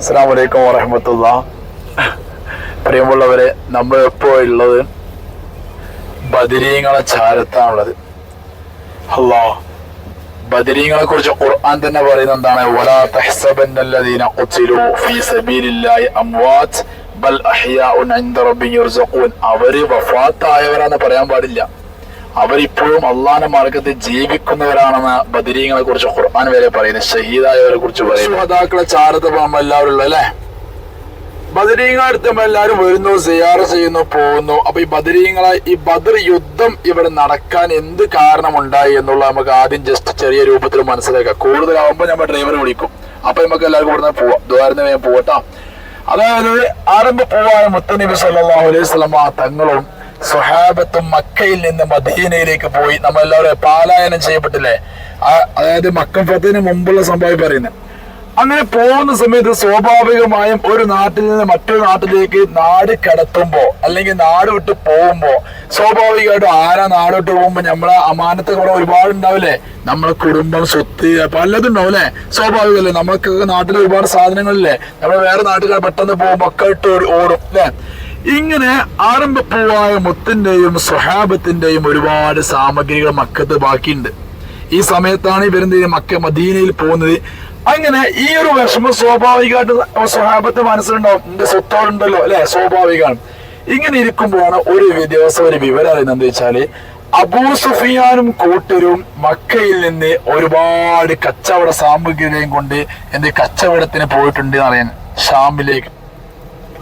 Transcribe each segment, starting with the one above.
അസ്സാം വലൈക്കും വറഹമത്തുള്ള. പ്രിയമുള്ളവരെ നമ്മൾ നമ്മളിപ്പോൾ ഉള്ളത് ബദരീങ്ങളെ ചാരത്താണുള്ളത്. അല്ലോ ബദരീങ്ങളെ കുറിച്ച് ഖുർആൻ തന്നെ പറയുന്ന എന്താണ്? വലാ തഹ്സബന്നല്ലദീന ഖുതിലു ഫീ സബീലില്ലാഹി അംവാത് ബൽ അഹ്യാഉൻ ഇൻദ റബ്ബിഹിം യർസഖൂൻ. അവർ വഫാത്തായവരാന്ന് പറയാൻ പാടില്ല. അവരിപ്പോഴും അള്ളാന്റെ മാർഗത്തിൽ ജീവിക്കുന്നവരാണെന്ന് ബദരീങ്ങളെ കുറിച്ച് ഖുർആൻ വരെ പറയുന്നത് ഷഹീദായവരെ കുറിച്ച് പറയുന്നു. സുഹതാക്കളെ ചാരത്ത് എല്ലാവരും ഉള്ളത് അല്ലേ ബദരീങ്ങളെടുത്തുമ്പോൾ എല്ലാവരും വരുന്നു സിയാറ ചെയ്യുന്നു പോകുന്നു. അപ്പൊ ഈ ബദരീങ്ങളെ ഈ ബദർ യുദ്ധം ഇവിടെ നടക്കാൻ എന്ത് കാരണമുണ്ടായി എന്നുള്ള നമുക്ക് ആദ്യം ജസ്റ്റ് ചെറിയ രൂപത്തിൽ മനസ്സിലാക്കാം. കൂടുതലാവുമ്പോൾ നമ്മൾ ഡ്രൈവർ വിളിക്കും. അപ്പൊ നമുക്ക് എല്ലാവർക്കും ഇവിടുന്ന് പോവാം. ദ്വാരന്ന് വേഗം പോവട്ടാ അതായത് ആരംഭ പോവാൻ മുത്തനബി സല്ലല്ലാഹു അലൈഹി വസല്ലമ തങ്ങളും സുഹാബത്തും മക്കയിൽ നിന്ന് മദീനയിലേക്ക് പോയി. നമ്മളെല്ലാവരും പാലായനം ചെയ്യപ്പെട്ടില്ലേ? അതായത് മക്കം ഫത്തിന് മുമ്പുള്ള സംഭവം പറയുന്നത്. അങ്ങനെ പോകുന്ന സമയത്ത് സ്വാഭാവികമായും ഒരു നാട്ടിൽ നിന്ന് മറ്റൊരു നാട്ടിലേക്ക് നാട് കടത്തുമ്പോ അല്ലെങ്കിൽ നാട് വിട്ട് പോകുമ്പോ സ്വാഭാവികമായിട്ടും ആരാ നാട് വിട്ട് പോകുമ്പോ നമ്മളെ അമാനത്തെ കുറെ ഒരുപാട് ഉണ്ടാവില്ലേ നമ്മളെ കുടുംബം സ്വത്ത് പലതും ഉണ്ടാവും അല്ലെ? സ്വാഭാവികമല്ലേ? നമ്മൾക്ക് നാട്ടിൽ ഒരുപാട് സാധനങ്ങളില്ലേ? നമ്മൾ വേറെ നാട്ടുകാർ പെട്ടെന്ന് പോകുമ്പോ ഒക്കെ ഇട്ട് ഓടും അല്ലെ? ഇങ്ങനെ ആരംഭപ്പൂവായ മുത്തിന്റെയും സുഹാബത്തിന്റെയും ഒരുപാട് സാമഗ്രികൾ മക്കത്ത് ബാക്കിയുണ്ട്. ഈ സമയത്താണ് ഇവരെന്ത് മക്ക മദീനയിൽ പോകുന്നത്. അങ്ങനെ ഈ ഒരു വിഷമം സ്വാഭാവികമായിട്ട് സ്വഹാബത്ത് മനസ്സിലുണ്ടാവും. എന്റെ സ്വത്തോടുണ്ടല്ലോ അല്ലെ? സ്വാഭാവികമാണ്. ഇങ്ങനെ ഇരിക്കുമ്പോഴാണ് ഒരു ദിവസം ഒരു വിവരം അറിയുന്നത് എന്താ വെച്ചാൽ അബൂ സുഫിയാനും കൂട്ടരും മക്കയിൽ നിന്ന് ഒരുപാട് കച്ചവട സാമഗ്രികളെയും കൊണ്ട് എന്ത് കച്ചവടത്തിന് പോയിട്ടുണ്ട് എന്നറിയാൻ ഷാമിലേക്ക്.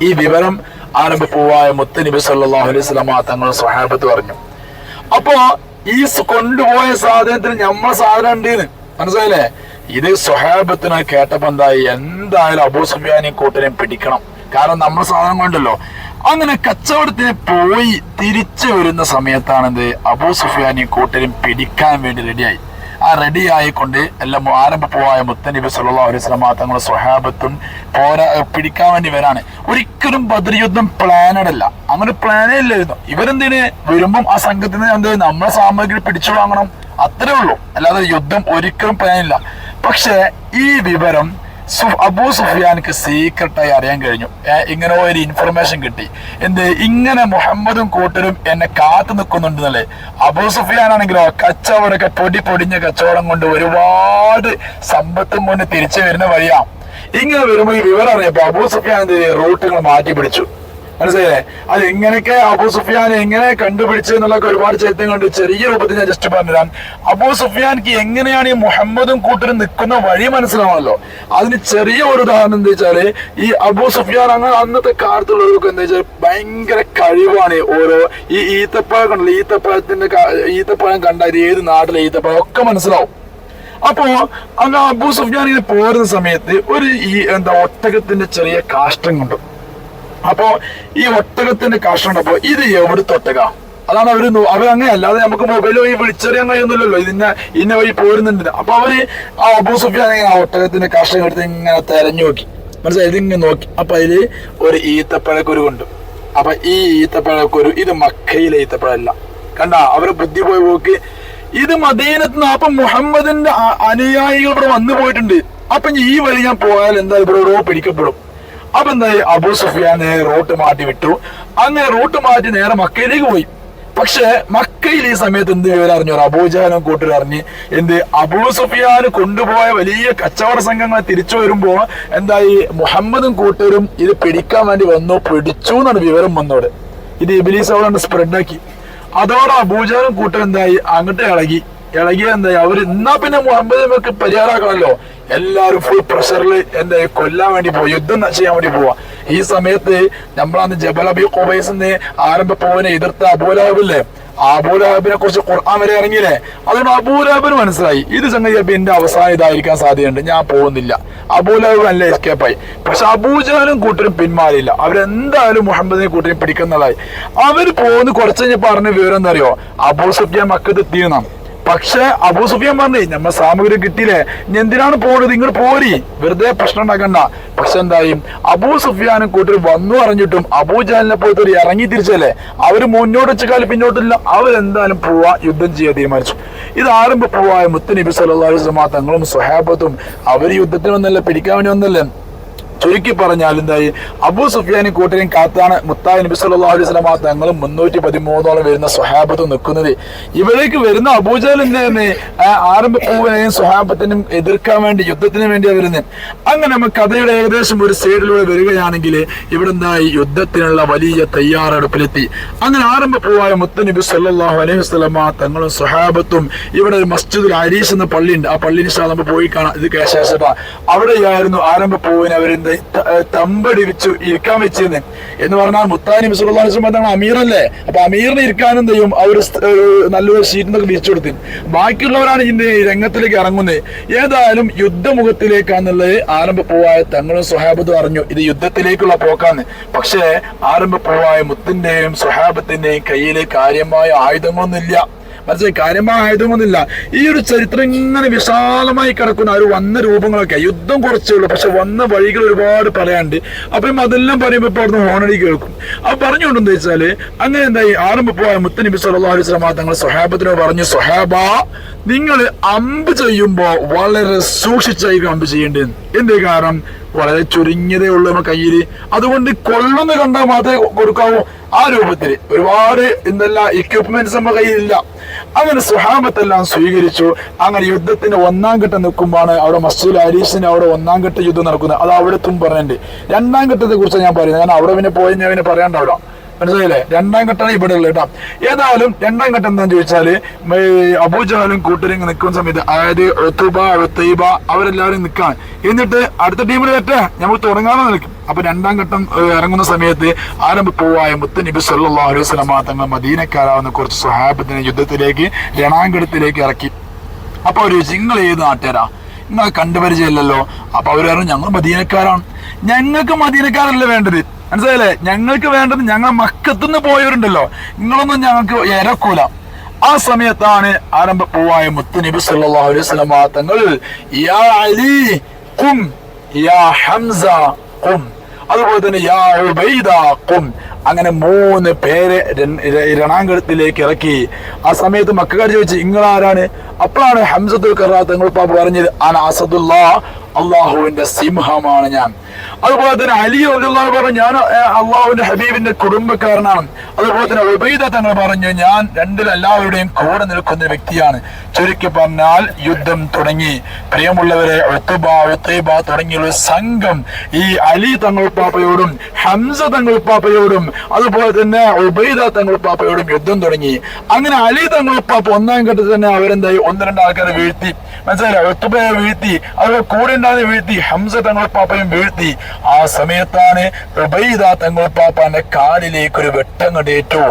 ഈ വിവരം ആരംഭപ്പൂവായ മുത്തനിബി സല്ലല്ലാഹു അലൈഹി സ്വലാമ തങ്ങൾ സ്വഹാബത്ത് പറഞ്ഞു. അപ്പോ ഈ കൊണ്ടുപോയ സാധനത്തിന് നമ്മളെ സാധനം ഉണ്ട് മനസ്സിലായില്ലേ? ഇത് സ്വഹാബത്തിന് കേട്ടപ്പോ എന്തായി? എന്തായാലും അബൂ സുഫിയാനെയും കൂട്ടരെയും പിടിക്കണം. കാരണം നമ്മൾ സാധനം കൊണ്ടല്ലോ. അങ്ങനെ കച്ചവടത്തിന് പോയി തിരിച്ചു വരുന്ന സമയത്താണ് അബൂ സുഫിയാനെയും കൂട്ടരും പിടിക്കാൻ വേണ്ടി റെഡിയായി ആ റെഡി ആയിക്കൊണ്ട് എല്ലാം ആരംഭപ്പോവായ മുത്തനബി സല്ലല്ലാഹു അലൈഹി വസല്ലമ തങ്ങളുടെ സ്വഹാബത്തും പോരാ പിടിക്കാൻ വേണ്ടി വരാണ്. ഒരിക്കലും ബദർ യുദ്ധം പ്ലാനഡ് അല്ല അങ്ങനെ പ്ലാനേ ഇല്ലായിരുന്നു. ഇവരെന്തിന്? വരുമ്പം ആ സംഘത്തിന് എന്ത് നമ്മളെ സാമഗ്രി പിടിച്ചു വാങ്ങണം. അത്രേ ഉള്ളൂ. അല്ലാതെ യുദ്ധം ഒരിക്കലും പ്ലാനില്ല പക്ഷേ ഈ വിവരം അബൂ സുഫിയാനിക്ക് സീക്രട്ടായി അറിയാൻ കഴിഞ്ഞു. ഇങ്ങനെ ഒരു ഇൻഫർമേഷൻ കിട്ടി. എന്ത് ഇങ്ങനെ മുഹമ്മദും കൂട്ടരും എന്നെ കാത്തു നിൽക്കുന്നുണ്ടെന്നല്ലേ? അബൂ സുഫിയാൻ ആണെങ്കിലോ കച്ചവടൊക്കെ പൊടി പൊടിഞ്ഞ കച്ചവടം കൊണ്ട് ഒരുപാട് സമ്പത്തും കൊണ്ട് തിരിച്ചു വരുന്ന വഴിയാ. ഇങ്ങനെ വരുമ്പോ ഈ വിവരം അറിയപ്പോ അബൂ സുഫിയാൻ? റൂട്ടുകൾ മാറ്റി പിടിച്ചു. മനസ്സിലായില്ലേ? അത് എങ്ങനെയൊക്കെ അബൂ സുഫിയാൻ എങ്ങനെ കണ്ടുപിടിച്ചു എന്നുള്ളൊക്കെ ഒരുപാട് കൊണ്ട് ചെറിയ രൂപത്തിൽ ഞാൻ ജസ്റ്റ് പറഞ്ഞുതരാം. അബൂ സുഫിയാൻക്ക് എങ്ങനെയാണ് ഈ മുഹമ്മദും കൂട്ടരും നിൽക്കുന്ന വഴി മനസ്സിലാവണല്ലോ അതിന് ചെറിയ ഒരു ഉദാഹരണം എന്താ വെച്ചാൽ ഈ അബൂ സുഫിയാൻ അങ്ങനെ അന്നത്തെ കാലത്തുള്ളവർക്ക് എന്താ വെച്ചാൽ ഭയങ്കര കഴിവാണ് ഓരോ ഈ ഈത്തപ്പഴം കണ്ടല്ലോ ഈത്തപ്പഴത്തിന്റെ ഈത്തപ്പഴം കണ്ടാൽ ഏത് നാട്ടിലെ ഈത്തപ്പഴം ഒക്കെ മനസ്സിലാവും. അപ്പോ അങ്ങ് അബൂ സുഫിയാൻ ഇങ്ങനെ പോരുന്ന സമയത്ത് ഒരു ഈ എന്താ ഒട്ടകത്തിന്റെ ചെറിയ കാഷ്ടം കൊണ്ടു അപ്പോ ഈ ഒട്ടകത്തിന്റെ കാഷ്ടം ഉണ്ടപ്പോ ഇത് എവിടുത്തെ ഒട്ടക അതാണ് അവർ അങ്ങനെ അല്ലാതെ നമുക്ക് മൊബൈലോ ഈ വിളിച്ചറിയാൻ കഴിയുന്നില്ലല്ലോ. ഇതിന്റെ ഇന്ന വഴി പോരുന്നുണ്ട് അപ്പൊ അവർ ആ അബൂ സുഫിയാൻ ആ ഒട്ടകത്തിന്റെ കാഷ്ടം എടുത്ത് ഇങ്ങനെ തെരഞ്ഞു നോക്കി. മനസ്സിലായി? ഇതിങ്ങനെ നോക്കി. അപ്പൊ അതിൽ ഒരു ഈത്തപ്പഴക്കുരു കൊണ്ട് അപ്പൊ ഈ ഈത്തപ്പഴക്കുരു ഇത് മക്കയിലെ ഈത്തപ്പഴല്ല. കണ്ട? അവരെ ബുദ്ധി പോയി പോക്ക് ഇത് മദീനത്ത് നിന്ന് അപ്പൊ മുഹമ്മദിന്റെ അനുയായികൾ ഇവിടെ വന്നു പോയിട്ടുണ്ട്. അപ്പൊ ഈ വഴി ഞാൻ പോയാൽ എന്താ? ഇവിടെ പിടിക്കപ്പെടും. അപ്പൊ എന്തായി അബൂ സുഫിയാനെ റൂട്ട് മാറ്റി വിട്ടു. അങ്ങനെ റൂട്ട് മാറ്റി നേരെ മക്കയിലേക്ക് പോയി. പക്ഷെ മക്കയിൽ ഈ സമയത്ത് എന്ത് വിവരം അറിഞ്ഞു അബൂജാനും കൂട്ടർ അറിഞ്ഞ് എന്ത് അബൂ സുഫിയാൻ കൊണ്ടുപോയ വലിയ കച്ചവട സംഘങ്ങളെ തിരിച്ചു വരുമ്പോ എന്തായി? മുഹമ്മദും കൂട്ടരും ഇത് പിടിക്കാൻ വേണ്ടി വന്നു. പിടിച്ചു എന്നാണ് വിവരം വന്നോട് ഇത് ഇബിലീസ് അവിടെ സ്പ്രെഡാക്കി അതോടെ അബൂജാനും കൂട്ടർ എന്തായി? അങ്ങോട്ട് ഇളകി. ഇളകിയ എന്തായി? അവർ എന്നാ പിന്നെ മുഹമ്മദ് നമുക്ക് പരിഹാരമാക്കണല്ലോ. എല്ലാവരും ഫുൾ പ്രഷറിൽ എന്റെ കൊല്ലാൻ വേണ്ടി പോവാ യുദ്ധം ചെയ്യാൻ വേണ്ടി പോവാ. ഈ സമയത്ത് നമ്മളന്ന് ജബലബി അബി ഖുബൈസിന്ന് ആരംഭ പോവനെ എതിർത്ത അബൂലാബില്ലേ അബൂലാബിനെ കുറിച്ച് ഖുർആൻ വരെ ഇറങ്ങിയില്ലേ? അതുകൊണ്ട് അബൂലാബിന് മനസ്സിലായി. ഇത് സംഗതി ചിലപ്പോ എന്റെ അവസാനം ഇതായിരിക്കാൻ സാധ്യതയുണ്ട്. ഞാൻ പോകുന്നില്ല. അബൂലാബ് നല്ല എസ്കേപ്പായി പക്ഷെ അബൂജാനും കൂട്ടരും പിന്മാറിയില്ല. അവരെന്തായാലും മുഹമ്മദിനെ കൂട്ടരും പിടിക്കുന്നതായി. അവർ പോകുന്ന കുറച്ച് കഴിഞ്ഞപ്പോ പറഞ്ഞ വിവരം എന്താ അറിയോ? അബൂ സുഫിയാൻ മക്കത്ത് എത്തിയെന്നാണ്. പക്ഷെ അബൂ സുഫിയാൻ പറഞ്ഞേ നമ്മ സാമഗ്രി കിട്ടിയില്ലേ? ഇനി എന്തിനാണ് പോണത്? നിങ്ങൾ പോരി. വെറുതെ പ്രശ്നം ഉണ്ടാക്കണ്ട. പക്ഷെ എന്തായി? അബൂ സുഫിയാനും കൂട്ടർ വന്നു അറിഞ്ഞിട്ടും അബൂജാലിനെ പോയിട്ട് ഒരു ഇറങ്ങി തിരിച്ചല്ലേ? അവർ മുന്നോട്ട് വെച്ചാൽ പിന്നോട്ടില്ല അവരെന്തായാലും പോവാ യുദ്ധം ചെയ്യാൻ തീരുമാനിച്ചു. ഇത് ആരംഭ പോവായ മുത്തനബി വസല്ലം തങ്ങളും സ്വഹാബത്തും അവർ യുദ്ധത്തിന് വന്നല്ലേ പിടിക്കാൻ വേണ്ടി വന്നല്ലേ? ചുരുക്കി പറഞ്ഞാൽ എന്തായി? അബൂ സുഫിയാനും കൂട്ടരെയും കാത്താണ് മുത്തായി നബി സല്ലല്ലാഹു അലൈഹി വസല്ലമ തങ്ങളും മുന്നൂറ്റി പതിമൂന്നോളം വരുന്ന സ്വഹാബത്ത് നിൽക്കുന്നത്. ഇവിടേക്ക് വരുന്ന അബൂജാലിന്റെ ആരംഭ പൂവിനെയും സ്വഹാബത്തിനും എതിർക്കാൻ വേണ്ടി യുദ്ധത്തിന് വേണ്ടിയാണ് വരുന്നത്. അങ്ങനെ നമ്മൾ കഥയുടെ ഏകദേശം ഒരു സൈഡിലൂടെ വരികയാണെങ്കിൽ ഇവിടെ എന്തായി? യുദ്ധത്തിനുള്ള വലിയ തയ്യാറെടുപ്പിലെത്തി. അങ്ങനെ ആരംഭ പൂവായ മുത്തനബി സല്ലാഹു അലൈഹി വസല്ലമ തങ്ങളും സ്വഹാബത്തും ഇവിടെ ഒരു മസ്ജിദുൽ അരീസ് എന്ന പള്ളിയുണ്ട്. ആ പള്ളിയിൽ നമ്മൾ പോയി കാണാം. ഇത് കേശേഷ അവിടെയായിരുന്നു ആരംഭ പൂവിന് അവരെന്ത് തമ്പടി വെച്ചു ഇരിക്കാൻ വെച്ചിരുന്നത് എന്ന് പറഞ്ഞാൽ മുത്താനി തങ്ങൾ അമീറല്ലേ? അപ്പൊ അമീറിന് ഇരിക്കാനും ചെയ്യും? അവർ നല്ലൊരു ഷീറ്റിനൊക്കെ വിരിച്ചു കൊടുത്തു. ബാക്കിയുള്ളവരാണ് ഇതിന്റെ രംഗത്തിലേക്ക് ഇറങ്ങുന്നത് ഏതായാലും യുദ്ധമുഖത്തിലേക്കാന്നുള്ളത് ആരംഭ പൂവായ തങ്ങളും സ്വഹാബത്തും അറിഞ്ഞു. ഇത് യുദ്ധത്തിലേക്കുള്ള പോക്കാന്ന് പക്ഷേ ആരംഭ പൂവായ മുത്തിന്റെയും സ്വഹാബത്തിന്റെയും കയ്യിലെ കാര്യമായ ആയുധങ്ങളൊന്നുമില്ല. മനസ്സിലായി കാര്യമായ ആയുധമൊന്നുമില്ല ഈ ഒരു ചരിത്രം ഇങ്ങനെ വിശാലമായി കിടക്കുന്ന ഒരു വന്ന രൂപങ്ങളൊക്കെ യുദ്ധം കുറച്ചേ ഉള്ളൂ പക്ഷെ വന്ന വഴികൾ ഒരുപാട് പറയാണ്ട് അപ്പം അതെല്ലാം പറയുമ്പോൾ ഇപ്പോൾ അവിടുന്ന് ഹോണടി കേൾക്കും. അപ്പം പറഞ്ഞുകൊണ്ടെന്ന് വെച്ചാൽ അങ്ങനെ എന്തായി ആരംഭ പോയ മുത്തനബി സല്ലല്ലാഹു അലൈഹി വസല്ലം തങ്ങൾ സൊഹാബത്തിനോ പറഞ്ഞു സ്വഹാബ നിങ്ങൾ അമ്പ് ചെയ്യുമ്പോൾ വളരെ സൂക്ഷിച്ചായിരിക്കും അമ്പ് ചെയ്യേണ്ടത് എന്തേ കാരണം? വളരെ ചുരുങ്ങിയതേ ഉള്ളൂ നമ്മുടെ കയ്യിൽ അതുകൊണ്ട് കൊള്ളുന്ന കണ്ടാൽ മാത്രമേ കൊടുക്കാവൂ. ആ രൂപത്തിൽ ഒരുപാട് എന്തെല്ലാം എക്യുപ്മെന്റ്സ് നമ്മുടെ കയ്യിലില്ല. അങ്ങനെ സുഹാബത്തെല്ലാം സ്വീകരിച്ചു. അങ്ങനെ യുദ്ധത്തിന് ഒന്നാം ഘട്ടം നിൽക്കുമ്പോഴാണ് അവിടെ മസ്ജിദ് അരീസിന് അവിടെ ഒന്നാം ഘട്ട യുദ്ധം നടക്കുന്നത്. അത് അവിടെ തും പറഞ്ഞിട്ടുണ്ട്. രണ്ടാം ഘട്ടത്തെ കുറിച്ച് ഞാൻ പറയുന്നത്. കാരണം അവിടെ പിന്നെ പോയി ഞാൻ പിന്നെ പറയാണ്ടാവില്ല. മനസ്സിലായില്ലേ? രണ്ടാം ഘട്ടമാണ് ഇവിടെ ഉള്ളത് കേട്ടോ ഏതായാലും രണ്ടാം ഘട്ടം എന്താന്ന് ചോദിച്ചാൽ അബൂജാലും കൂട്ടരും നിൽക്കുന്ന സമയത്ത് അതായത് ഒത്തുബ ഒത്തൈബ അവരെല്ലാവരും നിൽക്കാൻ എന്നിട്ട് അടുത്ത ടീമിൽ പറ്റേ നമ്മൾ തുടങ്ങാതെ നിൽക്കും അപ്പൊ രണ്ടാം ഘട്ടം ഇറങ്ങുന്ന സമയത്ത് ആരംഭ പോവായ മുത്ത് നബി സല്ലാ അലൈഹി വസല്ലമ തങ്ങൾ മദീനക്കാരാവുന്ന കുറച്ച് സ്വഹാബത്തിനെ യുദ്ധത്തിലേക്ക് രണാങ്കടത്തിലേക്ക് ഇറക്കി. അപ്പൊ ഒരു നിങ്ങൾ ഏത് നാട്ടുകാരാ? നിങ്ങളെ കണ്ടുപരിചയമില്ലല്ലോ അപ്പൊ അവർ പറഞ്ഞു ഞങ്ങൾ മദീനക്കാരാണ്. ഞങ്ങൾക്ക് മദീനക്കാരല്ല വേണ്ടത്? മനസ്സിലായില്ലേ? ഞങ്ങൾക്ക് വേണ്ടത് ഞങ്ങൾ മക്കത്തുനിന്ന് പോയവരുണ്ടല്ലോ. നിങ്ങളൊന്നും ഞങ്ങൾക്ക് ഇരക്കൂല. ആ സമയത്താണ് ആരംഭ പൂവായ മുത്തുനബി സല്ലല്ലാഹു അലൈഹി വസല്ലമ തങ്ങൾ യാ അലി ഖും യാ ഹംസ ഖും. അതുപോലെ തന്നെ യാ ഉബൈദ ഖും. അങ്ങനെ മൂന്ന് പേരെ രണാങ്കണത്തിലേക്ക് ഇറക്കി. ആ സമയത്ത് മക്കാർ ചോദിച്ചു ഇങ്ങളാരാണ്? അപ്പോഴാണ് ഹംസത്തുൽ കറാ തങ്ങൾ പറഞ്ഞത് അസദുല്ല അള്ളാഹുവിന്റെ സിംഹമാണ് ഞാൻ. അതുപോലെ തന്നെ അലി റളിയല്ലാഹു പറഞ്ഞു ഞാൻ അള്ളാഹുവിന്റെ ഹബീബിന്റെ കുടുംബക്കാരനാണ്. അതുപോലെ തന്നെ ഉബൈദ തങ്ങൾ പറഞ്ഞു ഞാൻ രണ്ടിൽ എല്ലാവരുടെയും കൂടെ നിൽക്കുന്ന വ്യക്തിയാണ്. ചുരുക്കി പറഞ്ഞാൽ യുദ്ധം തുടങ്ങി. പ്രിയമുള്ളവരെ ഒത്തുബ തുടങ്ങിയുള്ള സംഘം ഈ അലി തങ്ങൾ പാപ്പയോടും ഹംസ തങ്ങൾ പാപ്പയോടും അതുപോലെ തന്നെ ഉബൈദ തങ്ങൾ പാപ്പയോടും യുദ്ധം തുടങ്ങി. അങ്ങനെ അലി തങ്ങൾ പാപ്പ ഒന്നാം ഘട്ടത്തിൽ തന്നെ അവരെന്തായി? ഒന്ന് രണ്ട് ആൾക്കാരെ വീഴ്ത്തി. മനസ്സിലായില്ല ഒത്തുബയെ വീഴ്ത്തി. അവരുടെ കൂടെ ഉണ്ടാകുന്ന വീഴ്ത്തി ഹംസ തങ്ങൾ പാപ്പയും വീഴ്ത്തി. ആ സമയത്താണ് ഉബൈദ തങ്ങൾ പാപ്പാന്റെ കാലിലേക്ക് ഒരു വെട്ടം കണ്ടേറ്റു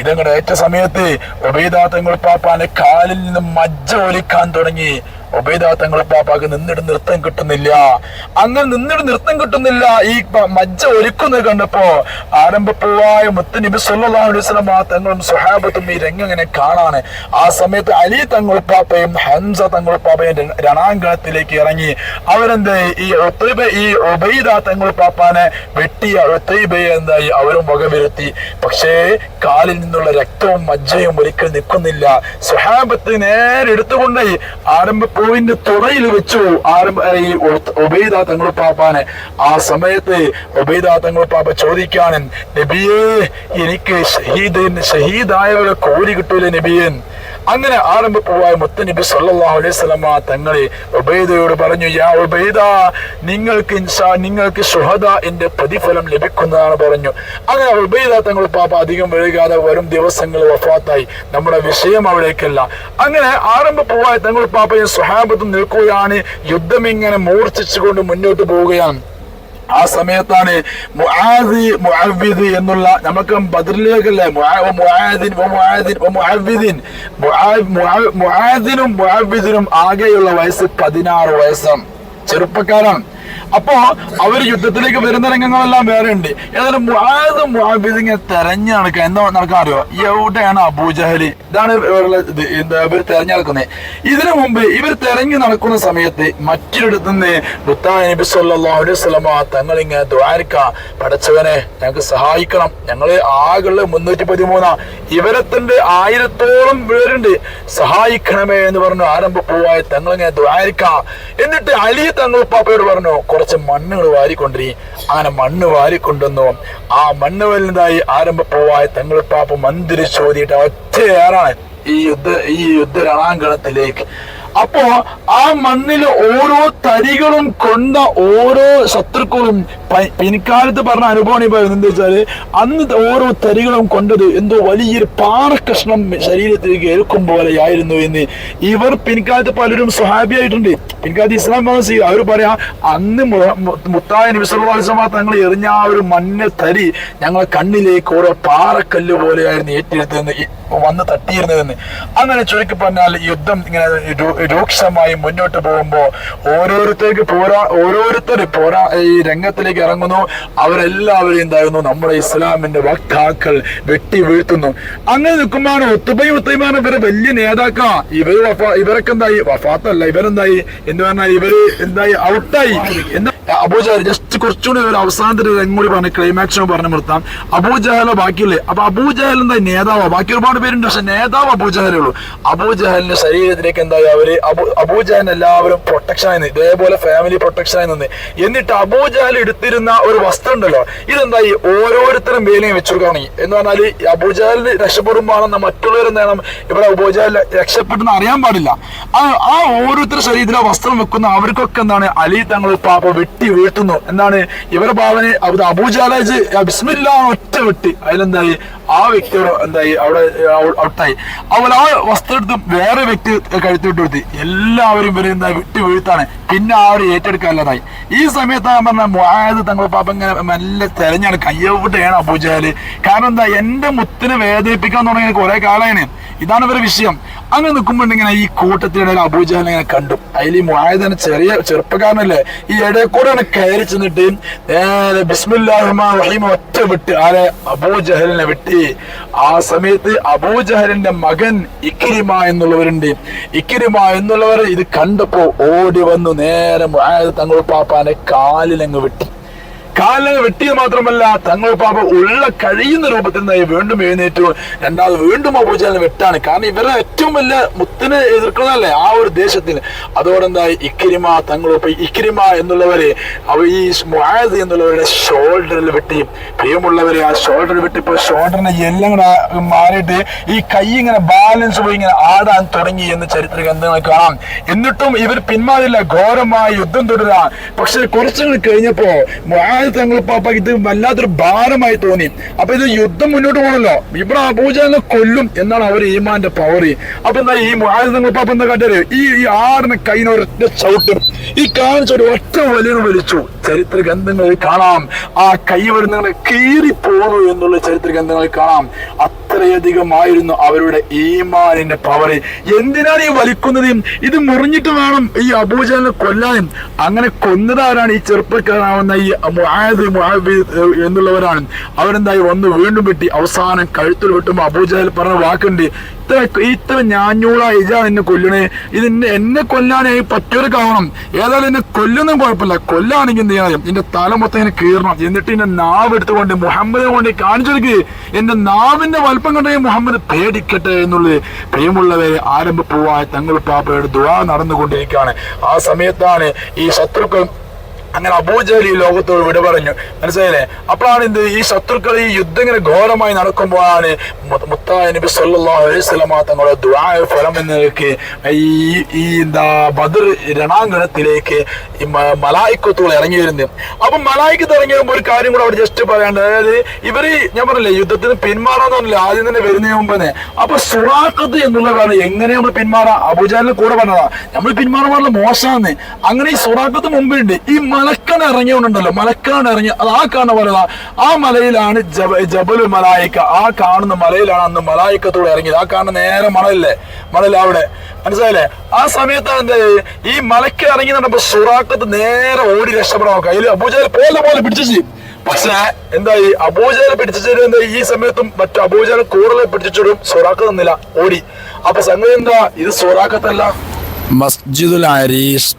ഇതങ്ങടെ ഏറ്റ സമയത്ത് ഉപേദാത്തങ്ങൾ തങ്ങൾ പാപ്പാന്റെ കാലിൽ നിന്ന് മജ്ജ ഒലിക്കാൻ തുടങ്ങി. ഉപേദാത്തങ്ങൾ തങ്ങൾ പാപ്പാക്ക് നിന്നിട്ട് നൃത്തം കിട്ടുന്നില്ല. അങ്ങനെ നിന്നിട്ട് നൃത്തം കിട്ടുന്നില്ല. ഈ മജ്ജ ഒരുക്കുന്നത് കണ്ടപ്പോ ആരംഭപ്പൂവായ മുത്ത് നബി ആ തങ്ങളും സുഹാബത്തും ഈ രംഗം ഇങ്ങനെ ആ സമയത്ത് അലി തങ്ങൾ പാപ്പയും ഹംസ തങ്ങൾ പാപ്പയും രണാങ്കണത്തിലേക്ക് ഇറങ്ങി. അവരെന്ത്? ഈ ഒത്തൈബ ഈ ഉബൈദ തങ്ങൾ പാപ്പാനെ വെട്ടിയ ഒത്തൈബയെ എന്തായി? അവരും വകവരുത്തി. പക്ഷേ കാലിൽ നിന്നുള്ള രക്തവും മജ്ജയും ഒരിക്കൽ നിൽക്കുന്നില്ല. സുഹാബത്ത് നേരെ എടുത്തുകൊണ്ട് ആരംഭ പൂവിന്റെ തുറയിൽ വെച്ചു. ആരംഭ ഈ ഒബൈദ തങ്ങൾ പാപ്പാന്. ആ സമയത്ത് ഒബൈദ തങ്ങൾ പാപ്പ ചോദിക്കാനും നബിയേ എനിക്ക് ഷഹീദ് ഷഹീദായവരെ കോരി കിട്ടൂലേ നബിയൻ അങ്ങനെ ആരംഭ മുത്ത നബി സല്ലാഹു അലൈഹി വസല്ലമ തങ്ങളെ ഉബൈദയോട് പറഞ്ഞു യാ ഉബൈദ നിങ്ങൾക്ക് ഇൻസാ നിങ്ങൾക്ക് സുഹദ എന്റെ പ്രതിഫലം ലഭിക്കുന്നതാണ് പറഞ്ഞു. അങ്ങനെ ഉബൈദ തങ്ങൾ പാപ്പ അധികം വൈകാതെ വരും ദിവസങ്ങൾ വഫാത്തായി. നമ്മുടെ വിഷയം അവിടേക്കല്ല. അങ്ങനെ ആരംഭ പോവായ തങ്ങൾ പാപ്പയും സ്വഹാബത്തും നിൽക്കുകയാണ്. യുദ്ധം ഇങ്ങനെ മൂർച്ഛിച്ചുകൊണ്ട് മുന്നോട്ട് പോവുകയാണ്. ആ സമയത്താണ് മുആദി മുഅവ്വിദ് എന്നുള്ള നമുക്ക് ബദറിലേക്കല്ലേ? മുആ- മുആദിൻ മുഅവ്വിദിൻ. മുആ- മുആ- മുആദിനും മുഅവ്വിദിനും ആകെയുള്ള വയസ്സ് പതിനാറ് വയസ്സാണ്. ചെറുപ്പക്കാരാണ്. അപ്പോ അവർ യുദ്ധത്തിലേക്ക് വരുന്ന രംഗങ്ങളെല്ലാം വേറെ ഉണ്ട് ഏതായാലും തെരഞ്ഞു നടക്കുക എന്താ നടക്കാൻ അറിയോ എവിടെയാണ് അബൂജഹലി ഇതാണ് എന്താ ഇവർ തെരഞ്ഞു നടക്കുന്നത് ഇതിനു മുമ്പ് ഇവർ തെരഞ്ഞു നടക്കുന്ന സമയത്ത് മറ്റൊരിടത്തു നിന്ന് നബി അലൈഹി വസല്ലമ തങ്ങൾ ഇങ്ങനെ ദ്വാരിക്ക. പടച്ചവനെ ഞങ്ങൾക്ക് സഹായിക്കണം. ഞങ്ങൾ ആകെ മുന്നൂറ്റി പതിമൂന്നാ. ഇവരത്തിന്റെ ആയിരത്തോളം പേരുണ്ട്. സഹായിക്കണമേ എന്ന് പറഞ്ഞു ആരംഭ പോവായ തങ്ങൾ ഇങ്ങനെ ദ്വാരിക്ക. എന്നിട്ട് അലി തങ്ങൾ പാപ്പയോട് പറഞ്ഞു കുറച്ച് മണ്ണുകൾ വാരിക്കൊണ്ടിരി അങ്ങനെ മണ്ണ് വാരിക്കൊണ്ടുവന്നു. ആ മണ്ണ് വലുതായി ആരംഭപ്പോവായ തങ്ങൾ പാപ്പ മന്ദിര ചോദിയിട്ട് ഒറ്റയേറാണ് ഈ യുദ്ധ ഈ യുദ്ധ രണാങ്കണത്തിലേക്ക്. അപ്പോ ആ മണ്ണിൽ ഓരോ തരികളും കൊണ്ട ഓരോ ശത്രുക്കളും പിൻകാലത്ത് പറഞ്ഞ അനുഭവം പറയുന്നത് എന്താ വെച്ചാൽ അന്ന് ഓരോ തരികളും കൊണ്ടത് എന്തോ വലിയൊരു പാറക്കഷ്ണം ശരീരത്തിലേക്ക് ഏൽക്കും പോലെയായിരുന്നു എന്ന്. ഇവർ പിൻകാലത്ത് പലരും സ്വഹാബിയായിട്ടുണ്ട് പിൻകാലത്ത് ഇസ്ലാം മഹസി അവർ പറയാ അന്ന് മുത്തായ നിമിഷമാ തങ്ങൾ എറിഞ്ഞ ആ ഒരു മഞ്ഞ തരി ഞങ്ങളെ കണ്ണിലേക്ക് ഓരോ പാറക്കല്ല് പോലെയായിരുന്നു ഏറ്റെടുത്തതെന്ന് വന്ന് തട്ടിയിരുന്നതെന്ന്. അങ്ങനെ ചുരുക്കി പറഞ്ഞാൽ യുദ്ധം ഇങ്ങനെ രൂക്ഷമായി മുന്നോട്ട് പോകുമ്പോൾ ഓരോരുത്തർക്ക് പോരാ ഓരോരുത്തർ പോരാ ഈ രംഗത്തിലേക്ക് ഇറങ്ങുന്നു. അവരെല്ലാവരും എന്തായിരുന്നു നമ്മുടെ ഇസ്ലാമിന്റെ വക്താക്കൾ വെട്ടി വീഴ്ത്തുന്നു. അങ്ങനെ നിൽക്കുമ്പോഴാണ് ഒത്തുബൈ ഒത്തൈമാൻ ഇവരെ വലിയ നേതാക്ക. വഫാ ഇവരൊക്കെ എന്തായി വഫാത്തല്ല ഇവരെന്തായി? എന്ന് പറഞ്ഞാൽ ഇവർ എന്തായി? ഔട്ടായി. എന്താ അബൂജഹൽ ജസ്റ്റ് കുറച്ചുകൂടി ഒരു അവസാനത്തിന് കൂടി പറഞ്ഞ് ക്ലൈമാക്സ് പറഞ്ഞ് നിർത്താം. അബൂജഹല ബാക്കിയുള്ളേ അപ്പൊ അബൂജഹൽ എന്താ നേതാവാ. ബാക്കി ഒരുപാട് പേരുണ്ട് പക്ഷെ നേതാവ് അബൂജഹലേ ഉള്ളൂ. അബൂജഹലിന്റെ ശരീരത്തിലേക്ക് എന്തായി? അവർ അബു അബൂജഹൽ എല്ലാവരും പ്രൊട്ടക്ഷൻ ആയി നിന്ന്. ഇതേപോലെ ഫാമിലി പ്രൊട്ടക്ഷൻ ആയി നിന്ന്. എന്നിട്ട് അബൂജാൽ എടുത്തിരുന്ന ഒരു വസ്ത്രം ഉണ്ടല്ലോ ഇതെന്തായി? ഓരോരുത്തരും വേലയും വെച്ചു തുടങ്ങി. എന്ന് പറഞ്ഞാൽ അബൂജഹലിന് രക്ഷപ്പെടുമ്പോഴാണെന്ന് മറ്റുള്ളവർ എന്ത് ഇവിടെ അബൂജാൽ രക്ഷപ്പെട്ടെന്ന് അറിയാൻ പാടില്ല. ആ ആ ഓരോരുത്തരുടെ ശരീരത്തിലെ വസ്ത്രം വെക്കുന്ന അവർക്കൊക്കെ എന്താണ്? അലി തങ്ങൾ പാപ വെട്ടി വീഴ്ത്തുന്നു. എന്താണ്? ഇവരുടെ ഭാവന അവിടെ അബൂജാലാജ് ഒറ്റ വെട്ടി. അതിലെന്തായി? ആ വ്യക്തി എന്തായി? അവിടെ ഔട്ടായി. അവൾ ആ വസ്ത്രം എടുത്ത് വേറെ വ്യക്തി കഴുത്തി വിട്ട് കൊടുത്തി എല്ലാവരും ഇവരെ എന്താ വിട്ടു വീഴ്ത്താണ് പിന്നെ ആ ഒരു ഏറ്റെടുക്കാനില്ലാതായി ഈ സമയത്ത് ഞാൻ പറഞ്ഞ മുആദ് തങ്ങൾ പാപ്പ ഇങ്ങനെ നല്ല തെരഞ്ഞാണ് കയ്യോട്ട് എവിടെയാണ് അബൂജാൽ കാരണം എന്താ എന്റെ മുത്തിനെ വേദനിപ്പിക്കാൻ തുടങ്ങിയ കുറെ കാലമാണ്. ഇതാണ് ഇവരുടെ വിഷയം. അങ്ങനെ നിൽക്കുമ്പോൾ ഇങ്ങനെ ഈ കൂട്ടത്തിനിടയിൽ അബൂജഹൽ ഇങ്ങനെ കണ്ടു. അതിൽ ഈ മുആദന ചെറിയ ചെറുപ്പക്കാരനല്ലേ? ഈ ഇടയിൽ കൂടെ കയറി ചെന്നിട്ട് നേരെ ബിസ്മില്ലാഹിമാ റഹീം ഒറ്റ വിട്ട് ആരെ അബൂജഹലിനെ വിട്ട്. ആ സമയത്ത് അബൂജഹലിന്റെ മകൻ ഇക്കിരിമ എന്നുള്ളവരുണ്ട്. ഇക്കിരിമ എന്നുള്ളവർ ഇത് കണ്ടപ്പോ ഓടി വന്നു. നേരെ തങ്ങൾ പാപ്പാനെ കാലിലങ്ങ് വെട്ടി. കാലിനെ വെട്ടിയത് മാത്രമല്ല തങ്ങൾ പാപ ഉള്ള കഴിയുന്ന രൂപത്തിൽ വീണ്ടും എഴുന്നേറ്റു. രണ്ടാമത് വീണ്ടും അബൂജാലിനെ വെട്ടാണ്. കാരണം ഇവരെ ഏറ്റവും വലിയ മുത്തിനെ എതിർക്കുന്നതല്ലേ ആ ഒരു ദേശത്തിന് അതോടെ ഇക്കിരിമ തങ്ങൾ ഇക്കിരിമ എന്നുള്ളവരെ അവ ഈ മുആദ് എന്നുള്ളവരുടെ ഷോൾഡറിൽ വെട്ടി. പ്രിയമുള്ളവരെ ആ ഷോൾഡർ വെട്ടിപ്പോ ഷോൾഡറിനെ എല്ലാം കൂടെ മാറിയിട്ട് ഈ കൈ ഇങ്ങനെ ബാലൻസ് പോയി ഇങ്ങനെ ആടാൻ തുടങ്ങി എന്ന് ചരിത്ര ഗ്രന്ഥങ്ങൾ കാണാം. എന്നിട്ടും ഇവർ പിന്മാറില്ല. ഘോരമായ യുദ്ധം തുടരാ പക്ഷെ കുറച്ചുകൾ കഴിഞ്ഞപ്പോ മുആദ് തങ്ങൾ പാപ്പ ഇത് വല്ലാത്തൊരു ഭാരമായി തോന്നി. അപ്പൊ ഇത് യുദ്ധം മുന്നോട്ട് പോകണല്ലോ. ഇവിടെ അബൂജാലിനെ കൊല്ലും എന്നാണ് അവർ ഈമാന്റെ പവർ അപ്പൊ എന്താ ഈ മുആദ് തങ്ങൾ പാപ്പ എന്താ കണ്ടറിയോ ഈ ഈ ആറിന് കൈന ഒരൊറ്റ ചവിട്ടും. ഈ കാണിച്ച ഒരു ഒറ്റ വലിയ വലിച്ചു. ചരിത്ര ഗ്രന്ഥങ്ങളിൽ കാണാം. ആ കൈ വരുന്നങ്ങളെ കീറി പോകുന്നു എന്നുള്ള ചരിത്ര ഗ്രന്ഥങ്ങളിൽ കാണാം. അത്രയധികമായിരുന്നു അവരുടെ ഈമാനിന്റെ പവർ എന്തിനാണ് ഈ വലിക്കുന്നത്? ഇത് മുറിഞ്ഞിട്ട് വേണം ഈ അബൂജാലിനെ കൊല്ലാനും അങ്ങനെ കൊന്നതാരാണ് ഈ ചെറുപ്പക്കാരാവുന്ന ഈ എന്നുള്ളവരാണ്. അവരെന്തായി? വന്ന് വീണ്ടും വെട്ടി അവസാനം കഴുത്തിൽ വെട്ടുമ്പോൾ അബൂജാൽ പറഞ്ഞ വാക്കുണ്ട്. ഇത്ര ഇത്ര ഞാഞ്ഞൂള ഇജാ എന്നെ കൊല്ലണേ ഇത് എന്നെ കൊല്ലാനായി പറ്റിയൊരുക്കാവണം ഏതായാലും എന്നെ കൊല്ലുന്നതും കുഴപ്പമില്ല. കൊല്ലാണെങ്കിൽ എന്ത് ചെയ്യണം എന്റെ തല മൊത്തം ഇങ്ങനെ കീറണം. എന്നിട്ട് എന്റെ നാവ് എടുത്തുകൊണ്ട് മുഹമ്മദിനെ കൊണ്ട് കാണിച്ചെടുക്ക് എന്റെ നാവിന്റെ വലുപ്പം കണ്ടേ മുഹമ്മദ് പേടിക്കട്ടെ എന്നുള്ളത് പ്രിയമുള്ളവരെ ആരംഭ പൂവായ തങ്ങൾ പാപ്പയുടെ ദുആ നടന്നുകൊണ്ടിരിക്കുകയാണ്. ആ സമയത്താണ് ഈ ശത്രുക്കൾ അങ്ങനെ അബൂജലി ലോകത്തോട് വിട പറഞ്ഞു. മനസ്സിലായില്ലേ? അപ്പോഴാണ് എന്ത്? ഈ ശത്രുക്കൾ ഈ യുദ്ധം ഇങ്ങനെ ഘോരമായി നടക്കുമ്പോഴാണ് മുത്തായ നബി വസല്ലമ തങ്ങളുടെ ദുരായ ഫലം എന്നതിലേക്ക് ഈ ഈ എന്താ ബദർ രണാങ്കണത്തിലേക്ക് ഈ മലായിക്കത്തുകൾ ഇറങ്ങി വരുന്നത്. അപ്പം മലായിക്കത്ത് ഇറങ്ങി വരുമ്പോൾ ഒരു കാര്യം കൂടെ അവിടെ ജസ്റ്റ് പറയാണ്ട്. അതായത് ഇവർ ഞാൻ പറഞ്ഞില്ലേ യുദ്ധത്തിന് പിന്മാറാന്ന് പറഞ്ഞില്ല ആദ്യം തന്നെ വരുന്നതിന് മുമ്പ് തന്നെ. അപ്പൊ സുറാഖത്ത് എന്നുള്ളതാണ് എങ്ങനെ നമ്മൾ പിന്മാറാം? അബുജാലിന് കൂടെ പറഞ്ഞതാ നമ്മൾ പിന്മാറാൻ പറഞ്ഞ മോശമാണ് അങ്ങനെ ഈ സുറാഖത്ത് മുമ്പുണ്ട് ഈ മലക്കൻ ഇറങ്ങിയോണ്ടല്ലോ മലക്കാൻ ഇറങ്ങി അത് ആ കാണുന്ന പോലെ ആ മലയിലാണ് ജബ ജബലു മലായിക്ക. ആ കാണുന്ന മലയിലാണ് അന്ന് മലായിക്കത്തോടെ ഇറങ്ങിയത്. ആ കാണുന്ന നേരെ മണലില്ലേ? മണൽ അവിടെ. മനസ്സിലായില്ലേ? ആ സമയത്ത് എന്ത് ഈ മലക്ക് ഇറങ്ങി നടന്നപ്പോ സുറാക്കത്ത് നേരെ ഓടി രക്ഷപ്പെടാൻ നോക്കുക. അതിൽ അബൂജാൽ പോലെ പോലെ പിടിച്ചു പക്ഷേ എന്തായി? അബൂജാൽ പിടിച്ചു എന്താ ഈ സമയത്തും മറ്റു അബൂജാൽ കൂടുതൽ പിടിച്ചിട്ടും സുറാക്ക് തന്നില്ല ഓടി. അപ്പൊ സംഗതി എന്താ? ഇത് സുറാക്കത്തല്ല മസ്ജിദുൽ അരീഷ്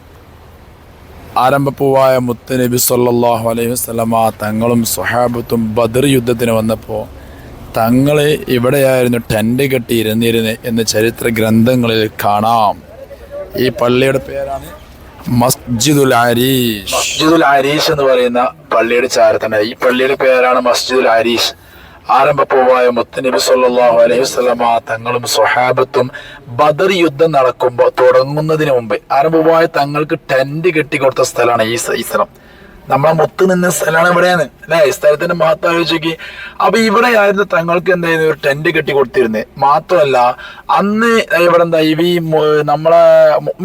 ആരംഭപ്പൂവായ മുത്തനബി സല്ലാഹു അലൈഹി വസല്ലമ തങ്ങളും സ്വഹാബത്തും ബദർ യുദ്ധത്തിന് വന്നപ്പോൾ തങ്ങൾ ഇവിടെയായിരുന്നു ടെന്റ് കെട്ടി ഇരുന്നിരുന്നത് എന്ന് ചരിത്ര ഗ്രന്ഥങ്ങളിൽ കാണാം. ഈ പള്ളിയുടെ പേരാണ് മസ്ജിദുൽ അരീഷ് മസ്ജിദുൽ അരീഷ് എന്ന് പറയുന്ന പള്ളിയുടെ ചാരത്തന്നെ. ഈ പള്ളിയുടെ പേരാണ് മസ്ജിദുൽ അരീഷ് ആരംഭപ്പൂവായ മുത്തനബി സല്ലല്ലാഹു അലൈഹി വസല്ലമ തങ്ങളും സ്വഹാബത്തും ബദർ യുദ്ധം നടക്കുമ്പോൾ തുടങ്ങുന്നതിന് മുമ്പ് ആരംഭപ്പൂവായ തങ്ങൾക്ക് ടെന്റ് കെട്ടിക്കൊടുത്ത സ്ഥലമാണ് ഈ സ്ഥലം. നമ്മളെ മുത്ത് നിന്ന സ്ഥലമാണ് ഇവിടെയാണ് അല്ലെ? ഈ സ്ഥലത്തിന്റെ മഹത്വം ആലോചിക്ക് അപ്പൊ ഇവിടെയായിരുന്നു തങ്ങൾക്ക് എന്തായിരുന്നു ഒരു ടെന്റ് കെട്ടി കൊടുത്തിരുന്നത് മാത്രമല്ല അന്ന് ഇവിടെ എന്താ ഇവ നമ്മളെ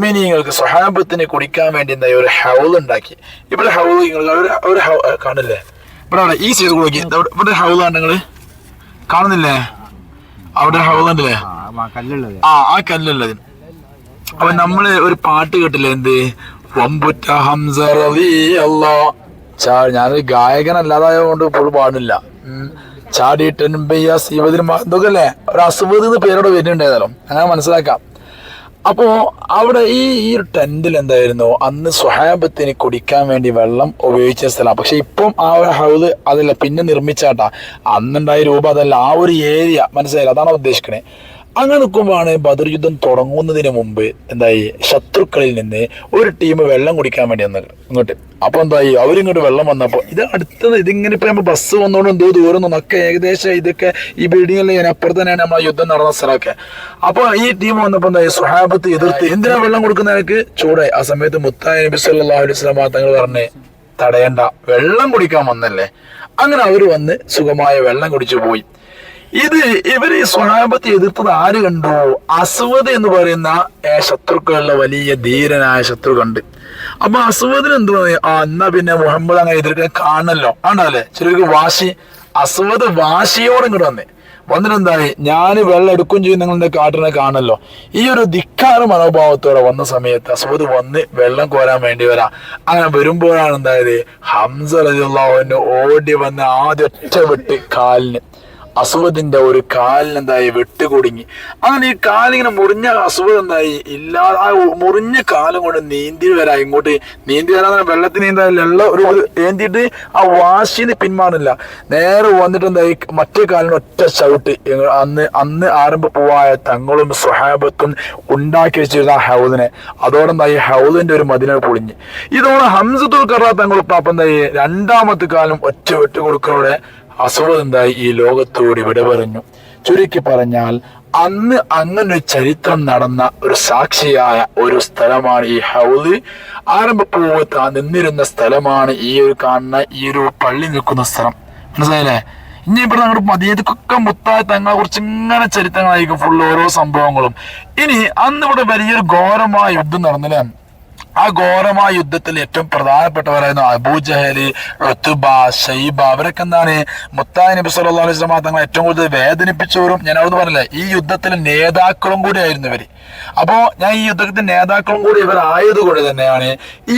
മിനിങ്ങൾക്ക് സ്വഹാബത്തിന് കുടിക്കാൻ വേണ്ടി എന്താ ഒരു ഹൗൾ ഉണ്ടാക്കി. ഇവിടെ ഹൗൽ നിങ്ങൾ ഒരു കാണില്ലേ ഇവിടെ ഈ ചെയ്ത് നോക്കി ഇവിടെ ഹൗളാണ് നിങ്ങൾ? കാണുന്നില്ലേ? അവിടെ കല്ലുള്ളത്. ആ ആ കല്ലുള്ളത്. അപ്പൊ നമ്മൾ ഒരു പാട്ട് കേട്ടില്ലേ? എന്ത്? വമ്പുറ്റ ഹംസ റളിയല്ലാ. ചാ ഞാനൊരു ഗായകനല്ലാതായ കൊണ്ട് ഇപ്പോൾ പാടില്ല. ചാടിയിട്ടൻ പെയ്യ സീവതിന് എന്തൊക്കെ അല്ലേ? ഒരു അസുബത് എന്ന് പേരോട് വരുന്നുണ്ടായതാലും അങ്ങനെ മനസ്സിലാക്കാം. അപ്പോ അവിടെ ഈ ഈ ഒരു എന്തായിരുന്നു? അന്ന് സ്വഹാബത്തിന് കുടിക്കാൻ വേണ്ടി വെള്ളം ഉപയോഗിച്ച സ്ഥലം. പക്ഷെ ഇപ്പം ആ ഒരു ഹൗദ് അതല്ല പിന്നെ നിർമ്മിച്ചാട്ടാ. അന്നുണ്ടായ രൂപ അതല്ല. ആ ഒരു ഏരിയ. മനസ്സിലായില്ല? അതാണ് ഉദ്ദേശിക്കണേ. അങ്ങനെ നിൽക്കുമ്പോഴാണ് ബദർ യുദ്ധം തുടങ്ങുന്നതിന് മുമ്പ് എന്തായി ശത്രുക്കളിൽ നിന്ന് ഒരു ടീം വെള്ളം കുടിക്കാൻ വേണ്ടി വന്നത്. ഇങ്ങോട്ട്. അപ്പൊ എന്തായി അവരിങ്ങോട്ട് വെള്ളം വന്നപ്പോ ഇത് അടുത്തത് ഇതിങ്ങനെ ഇപ്പൊ നമ്മൾ ബസ് വന്നോണ്ട് എന്തോ ദൂരം നിന്നൊക്കെ ഏകദേശം ഇതൊക്കെ ഈ ബിൽഡിങ്ങിൽ അപ്പുറത്ത് തന്നെയാണ് നമ്മളെ യുദ്ധം നടന്ന സ്ഥലമൊക്കെ. അപ്പൊ ഈ ടീം വന്നപ്പോ എന്തായി സുഹാബത്ത് എതിർത്ത് എന്തിനാ വെള്ളം കൊടുക്കുന്ന എനിക്ക് ചൂടായി. ആ സമയത്ത് മുത്തായ നബി സല്ലല്ലാഹു അലൈഹി സ്വലാം തങ്ങൾ പറഞ്ഞേ തടയണ്ട വെള്ളം കുടിക്കാൻ വന്നല്ലേ? അങ്ങനെ അവർ വന്ന് സുഖമായ വെള്ളം കുടിച്ചു പോയി. ഇത് ഇവർ ഈ സ്വഹാബത്തെ എതിർത്തത് ആര് കണ്ടു? അസ്വദ് എന്ന് പറയുന്ന ശത്രുക്കളുടെ വലിയ ധീരനായ ശത്രു കണ്ട്. അപ്പൊ അസുവദിന് എന്ത് ആ എന്നാ പിന്നെ മുഹമ്മദ് അങ്ങനെ എതിർക്കാൻ കാണല്ലോ ആണല്ലേ ചിലർക്ക് വാശി അസുവദ് വാശിയോടെ ഇങ്ങോട്ട് വന്നേ. വന്നിട്ട് എന്തായി? ഞാൻ വെള്ളം എടുക്കും ചെയ്യും നിങ്ങളുടെ കാട്ടിനെ കാണല്ലോ ഈ ഒരു ധിക്കാര മനോഭാവത്തോടെ വന്ന സമയത്ത് അസ്വദ് വന്ന് വെള്ളം കോരാൻ വേണ്ടി വരാം. അങ്ങനെ വരുമ്പോഴാണ് എന്തായത്? ഹംസ റളിയല്ലാഹു ഓടി വന്ന് ആദ്യ ഒറ്റ വിട്ട് കാലിന് അസുഖത്തിന്റെ ഒരു കാലിന് എന്തായി? വെട്ടുകുടുങ്ങി. അങ്ങനെ ഈ കാലിങ്ങനെ മുറിഞ്ഞ അസുഖം എന്തായി? ഇല്ലാതെ ആ മുറിഞ്ഞ കാലം കൊണ്ട് നീന്തി വരാ. ഇങ്ങോട്ട് നീന്തി വരാൻ വെള്ളത്തിൽ നീന്താനുള്ള ഒരു ഏന്തിയിട്ട് ആ വാശിന്ന് പിന്മാറില്ല നേരെ വന്നിട്ട് എന്തായി? മറ്റേ കാലിന് ഒറ്റ ചവിട്ട്. അന്ന് അന്ന് ആരംഭ പോവായ തങ്ങളും സ്വഹാബത്തും ഉണ്ടാക്കി വെച്ചിരുന്ന ആ ഹൗദിനെ. അതോടെ എന്തായി? ഹൗദിന്റെ ഒരു മതിനെ പൊളിഞ്ഞ്. ഇതോടെ ഹംസത്തുൽ കറാ തങ്ങൾ പാപ്പ എന്തായി? രണ്ടാമത്തെ കാലം ഒറ്റ വെട്ട് കൊടുക്കുന്നതോടെ ഈ ലോകത്തോട് ഇവിടെ പറഞ്ഞു. ചുരുക്കി പറഞ്ഞാൽ അന്ന് അങ്ങനൊരു ചരിത്രം നടന്ന ഒരു സാക്ഷിയായ ഒരു സ്ഥലമാണ് ഈ ഹൗദ് ആരംഭപ്പൂവ് താൻ നിന്നിരുന്ന സ്ഥലമാണ് ഈ ഒരു കാണുന്ന ഈ ഒരു പള്ളി നിൽക്കുന്ന സ്ഥലം. മനസ്സിലായില്ലേ? ഇനി ഇവിടെ നമ്മുടെ മതിയതൊക്കെ മുത്തായ തങ്ങളെ കുറിച്ച് ഇങ്ങനെ ചരിത്രങ്ങളായിരിക്കും ഫുൾ ഓരോ സംഭവങ്ങളും. ഇനി അന്ന് ഇവിടെ വലിയൊരു ഘോരമായ യുദ്ധം നടന്നില്ലേ? ആ ഘോരമായ യുദ്ധത്തിൽ ഏറ്റവും പ്രധാനപ്പെട്ടവരായിരുന്നു അബൂജഹലി ഋതുബ ഷൈബ അവരൊക്കെ എന്താണ് മുത്തായ നബി സല്ലാ അലൈഹി സ്വലാ തങ്ങൾ ഏറ്റവും കൂടുതൽ വേദനിപ്പിച്ചവരും ഞാൻ അവിടെ പറഞ്ഞില്ലേ ഈ യുദ്ധത്തിൽ നേതാക്കളും കൂടി ആയിരുന്നു ഇവർ. അപ്പോ ഞാൻ ഈ യുദ്ധത്തിന്റെ നേതാക്കളും കൂടി ഇവർ ആയതുകൊണ്ട് തന്നെയാണ്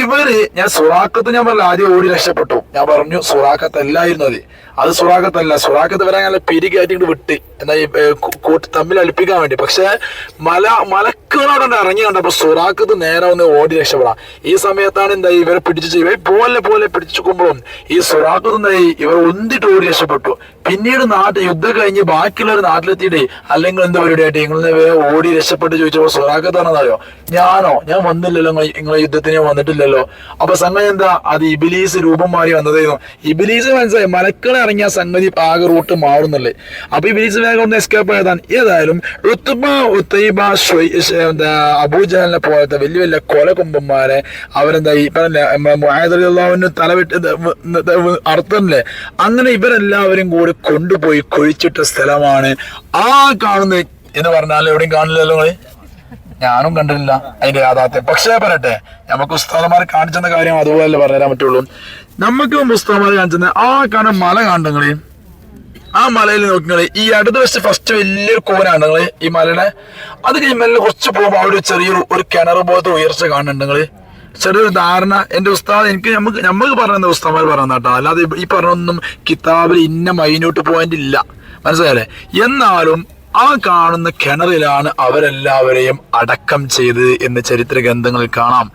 ഇവർ ഞാൻ സുറാക്കത്ത് ഞാൻ പറഞ്ഞില്ല ആദ്യം ഓടി രക്ഷപ്പെട്ടു. ഞാൻ പറഞ്ഞു സുറാക്കത്ത് അല്ലായിരുന്നു അത്. അത് സുറാഖത്തല്ല സുറാഖത്ത് വരാൻ നല്ല പിരി കയറ്റിട്ട് വിട്ട്. എന്താ ഈ കൂട്ട് തമ്മിൽ അടുപ്പിക്കാൻ വേണ്ടി. പക്ഷെ മല മലക്കുകളോടെ ഇറങ്ങി കണ്ടപ്പോ സുറാഖത്ത് നേരെ ഒന്ന് ഓടി രക്ഷപ്പെടാം. ഈ സമയത്താണ് എന്താ ഇവരെ പിടിച്ചു ഇവ പോലെ പോലെ പിടിച്ചുക്കുമ്പോഴും ഈ സുറാഖത്ത് എന്തായി ഇവർ ഒന്നിട്ട് ഓടി രക്ഷപ്പെട്ടു. പിന്നീട് നാട്ടിൽ യുദ്ധം കഴിഞ്ഞ് ബാക്കിയുള്ളവർ നാട്ടിലെത്തിയിട്ട് അല്ലെങ്കിൽ എന്താ പരിപാടിയായിട്ട് നിങ്ങൾ ഓടി രക്ഷപ്പെട്ട് ചോദിച്ചപ്പോൾ സുറാഖത്ത് പറഞ്ഞതറിയോ ഞാനോ? ഞാൻ വന്നില്ലല്ലോ നിങ്ങളെ യുദ്ധത്തിന് വന്നിട്ടില്ലല്ലോ. അപ്പൊ സംഗതി എന്താ? അത് ഇബിലീസ് രൂപം മാറി വന്നതായിരുന്നു. ഇബിലീസ് മനസ്സിലായി? മലക്കളെ ഇറങ്ങിയ സംഗതി ആകെ റൂട്ട് മാറുന്നുള്ളേ അപ്പൊ ഇബിലീസ് വേഗം ഒന്ന് എസ്കേപ്പ് എഴുതാൻ ഏതായാലും ഋത്തുബ ഉത്തൈബ എന്താ അബൂജഹലിനെ പോലത്തെ വലിയ വലിയ കൊലകൊമ്പന്മാരെ അവരെന്താ ഈ പറഞ്ഞ തലവിട്ട് അർത്ഥമല്ലേ അങ്ങനെ ഇവരെല്ലാവരും കൂടി കൊണ്ടുപോയി കുഴിച്ചിട്ട സ്ഥലമാണ്. ആ കാണുന്ന എന്ന് പറഞ്ഞാൽ എവിടെയും കാണില്ലല്ലോ ഞാനും കണ്ടിട്ടില്ല. അതിന്റെ യാഥാർത്ഥ്യം. പക്ഷേ പറയട്ടെ നമുക്ക് ഉസ്താദമാർ കാണിച്ചെന്ന കാര്യം അതുപോലെ പറഞ്ഞുതരാൻ പറ്റുള്ളൂ. നമുക്ക് ഉസ്താദമാർ കാണിച്ചെന്ന ആ കാണുന്ന മല കണ്ടെങ്കിൽ ആ മലയിൽ നോക്കിങ്ങൾ ഈ അടുത്ത വശത്ത് ഫസ്റ്റ് വലിയൊരു കോനാണ് നിങ്ങൾ ഈ മലയുടെ. അത് മെല്ലെ കുറച്ച് പോകുമ്പോൾ അവിടെ ചെറിയൊരു ഒരു കിണർ പോലത്തെ ഉയർച്ച കാണുന്നുണ്ട് നിങ്ങൾ. ചെറിയൊരു ധാരണ. എന്റെ ഉസ്താദ് എനിക്ക് നമുക്ക് നമുക്ക് പറഞ്ഞ ഉസ്താദ്മാർ പറയുന്ന കേട്ടോ. അല്ലാതെ ഈ പറഞ്ഞൊന്നും കിതാബിൽ ഇന്ന മൈന്യൂട്ട് പോയിന്റ് ഇല്ല. മനസ്സിലായല്ലേ? എന്നാലും ആ കാണുന്ന കിണറിലാണ് അവരെല്ലാവരെയും അടക്കം ചെയ്തത് എന്ന് ചരിത്ര ഗ്രന്ഥങ്ങളിൽ കാണാം.